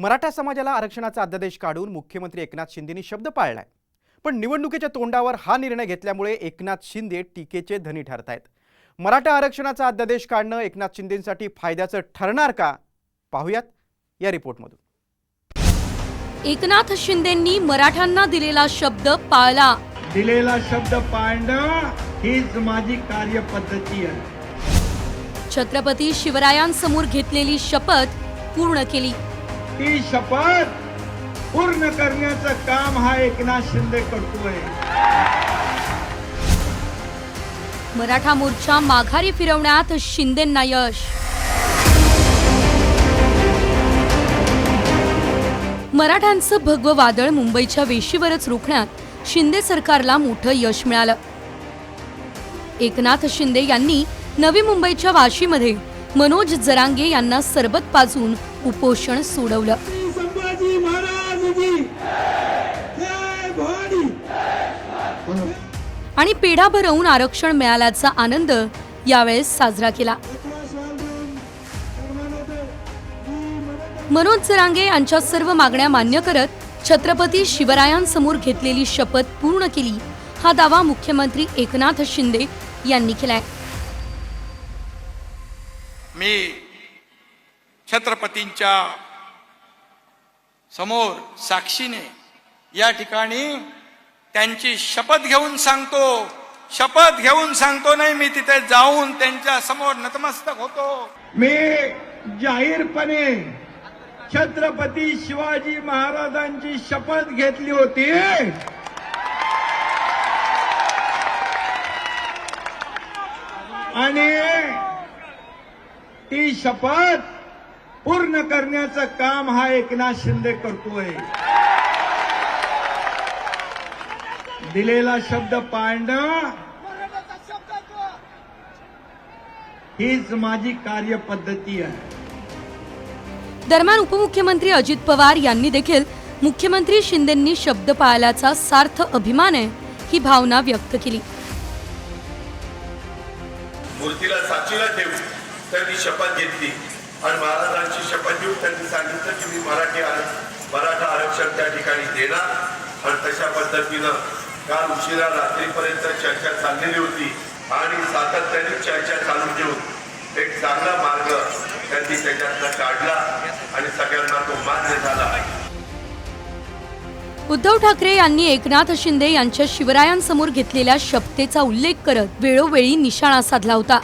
मराठा समाजाला आरक्षणाचा अध्यादेश काढून मुख्यमंत्री एकनाथ शिंदेनी शब्द पाळलाय. पण निवडणुकीच्या तोंडावर हा निर्णय घेतल्यामुळे एकनाथ शिंदे टीकेचे धनी ठरत आहेत मराठा आरक्षणाचा अध्यादेश काढणं एकनाथ शिंदेसाठी फायद्याचं ठरणार का? पाहुयात या रिपोर्टमधून. एकनाथ शिंदेंनी मराठ्यांना दिलेला शब्द पाळला. दिलेला शब्द पाळणं हीच माझी कार्यपद्धती आहे. छत्रपती शिवरायांसमोर घेतलेली शपथ पूर्ण केली. ती शपथ पूर्ण करण्याचं काम हा एकनाथ शिंदे करतोय. मराठा मोर्चा माघारी फिरवण्यात शिंदेंना यश. मराठ्यांचं भगवं वादळ मुंबईच्या वेशीवरच रोखण्यात शिंदे सरकारला मोठं यश मिळालं. एकनाथ शिंदे यांनी नवी मुंबईच्या वाशीमध्ये मनोज जरांगे यांना सरबत पाजून उपोषण सोडवलं. संभाजी महाराज जय भवानी. आणि पेढा भरवून आरक्षण मिळाल्याचा आनंद यावेळेस साजरा केला. मनोज जरांगे यांच्या सर्व मागण्या मान्य करत छत्रपती शिवरायांसमोर घेतलेली शपथ पूर्ण केली. हा दावा मुख्यमंत्री एकनाथ शिंदे यांनी केलाय. मी छत्रपतींच्या समोर साक्षीने या ठिकाणी त्यांची शपथ घेऊन सांगतो. शपथ घेऊन सांगतो नाही मी तिथे जाऊन त्यांच्यासमोर नतमस्तक होतो. मी जाहीरपणे छत्रपती शिवाजी महाराजांची शपथ घेतली होती. आणि ती शपथ पूर्ण करण्याचं काम हा एकनाथ शिंदे करतोय. दिलेला शब्द पाळणं हीच माझी कार्यपद्धती आहे. दरम्यान उपमुख्यमंत्री अजित पवार यांनी देखील मुख्यमंत्री शिंदेंनी शब्द पाळल्याचा सार्थ अभिमान आहे ही भावना व्यक्त केली. मूर्तीला साचीला ठेवून त्यांनी शपथ घेतली. आणि महाराजांची शपथ घेऊन त्यांनी सांगितलं की मी मराठी आर- मराठा आरक्षण त्या ठिकाणी देणार. आणि तशा पद्धतीनं काल उशिरा रात्रीपर्यंत चर्चा चाललेली होती आणि सातत्याने चर्चा चालू ठेवून एक चांगला मार्ग त्यांनी त्याच्यातला काढला आणि सगळ्यांना तो मान्य झाला. उद्धव ठाकरे यांनी एकनाथ शिंदे यांच्या शिवरायांसमोर घेतलेल्या शपथेचा उल्लेख करत वेळोवेळी निशाणा साधला होता.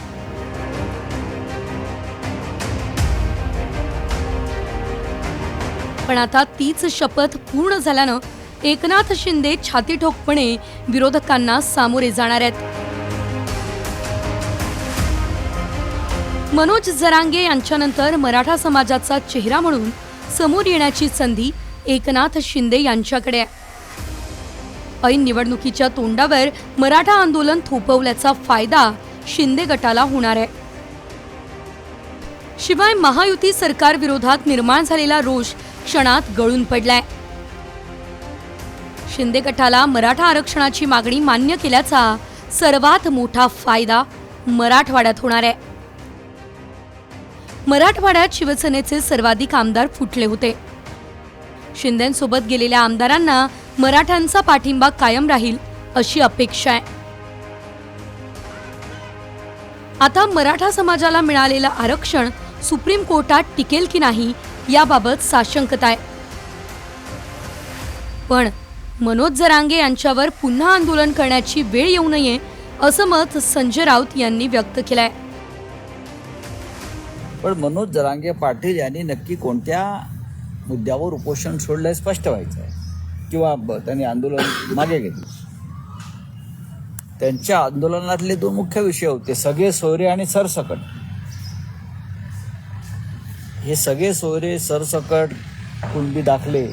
पण आता तीच शपथ पूर्ण झाल्यानं एकनाथ शिंदे छाती ठोकपणे विरोधकांना सामोरे जाणार आहेत. मनोज जरांगे यांच्यानंतर मराठा समाजाचा चेहरा म्हणून समोर येण्याची संधी एकनाथ शिंदे यांच्याकडे आहे. ऐन निवडणुकीच्या तोंडावर मराठा आंदोलन थोपवल्याचा फायदा शिंदे गटाला होणार आहे. शिवाय महायुती सरकार विरोधात निर्माण झालेला रोष क्षणात गळून पडलाय. शिंदे गटाला मराठा आरक्षणाची मागणी मान्य केल्याचा सर्वात मोठा फायदा मराठवाड्यात होणार आहे. मराठवाड्यात शिवसेनेचे सर्वाधिक आमदार फुटले होते. शिंदेसोबत गेलेल्या आमदारांना मराठ्यांचा पाठिंबा कायम राहील अशी अपेक्षा आहे. आता मराठा समाजाला मिळालेलं आरक्षण सुप्रीम कोर्टात टिकेल की नाही याबाबत साशंकता आहे पण मनोज जरांगे यांच्यावर पुन्हा आंदोलन करण्याची वेळ येऊ नये असं मत संजय राऊत यांनी व्यक्त केलंय. पण मनोज जरांगे पाटील यांनी नक्की कोणत्या मुद्द्यावर उपोषण सोडलं हे स्पष्ट व्हायचं आहे किंवा त्यांनी आंदोलन मागे घेतलं? त्यांच्या आंदोलनातले दोन मुख्य विषय होते सगळे सोयरे आणि सरसकट. हे सगळे सोयरे सरसकट कुणबी दाखले.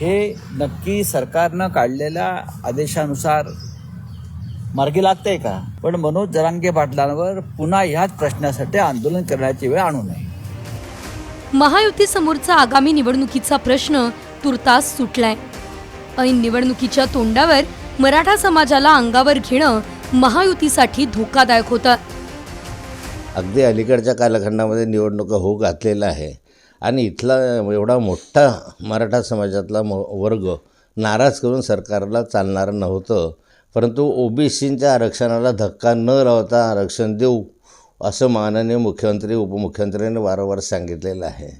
हे नक्की सरकारनं काढलेल्या आदेशानुसार मार्गी लागतंय का? पण मनोज जरांगे पाटलांवर पुन्हा ह्याच प्रश्नासाठी आंदोलन करण्याची वेळ आणू नये. महायुती समोरचा आगामी निवडणुकीचा प्रश्न तुर्तास सुटलाय. ऐन निवडणुकीच्या तोंडावर मराठा समाजाला अंगावर घेणं महायुतीसाठी धोकादायक होतं. अगदी अलीकडच्या कालखंडामध्ये निवडणुका होऊ घातलेल्या आहे. आणि इथला एवढा मोठा मराठा समाजातला म वर्ग नाराज करून सरकारला चालणारं नव्हतं. परंतु ओबीसींच्या आरक्षणाला धक्का न लावता आरक्षण देऊ असं माननीय मुख्यमंत्री उपमुख्यमंत्र्यांनी वारंवार सांगितलेलं आहे.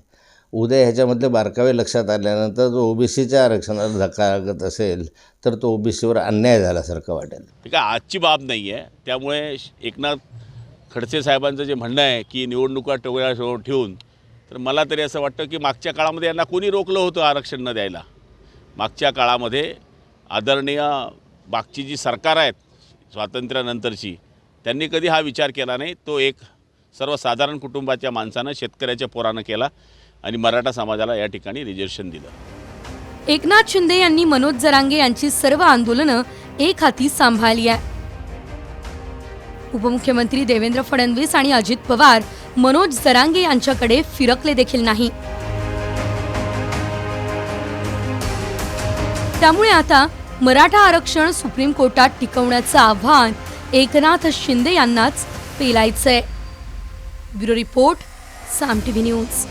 उद्या ह्याच्यामधले बारकावे लक्षात आल्यानंतर जो ओबीसीच्या आरक्षणाला धक्का लागत असेल तर तो ओबीसीवर अन्याय झाल्यासारखं वाटेल. काय आजची बाब नाही आहे त्यामुळे एकनाथ खडसे साहेबांचं जे म्हणणं आहे की निवडणुका टोळ्याजवळ ठेवून तर मला तरी असं वाटतं की मागच्या काळामध्ये यांना कोणी रोखलं होतं आरक्षण न द्यायला? मागच्या काळामध्ये आदरणीय मागची जी सरकार आहेत स्वातंत्र्यानंतरची त्यांनी कधी हा विचार केला नाही? तो एक सर्वसाधारण कुटुंबाच्या माणसानं शेतकऱ्याच्या पोरानं केला आणि मराठा समाजाला या ठिकाणी रिजर्वेशन दिलं. एकनाथ शिंदे यांनी मनोज जरांगे यांची सर्व आंदोलनं एक हाती सांभाळली आहे. उपमुख्यमंत्री देवेंद्र फडणवीस आणि अजित पवार मनोज जरांगे यांच्याकडे फिरकले देखील नाही. त्यामुळे आता मराठा आरक्षण सुप्रीम कोर्टात टिकवण्याचं आव्हान एकनाथ शिंदे यांनाच पेलायचंय. Bureau report Saam TV news.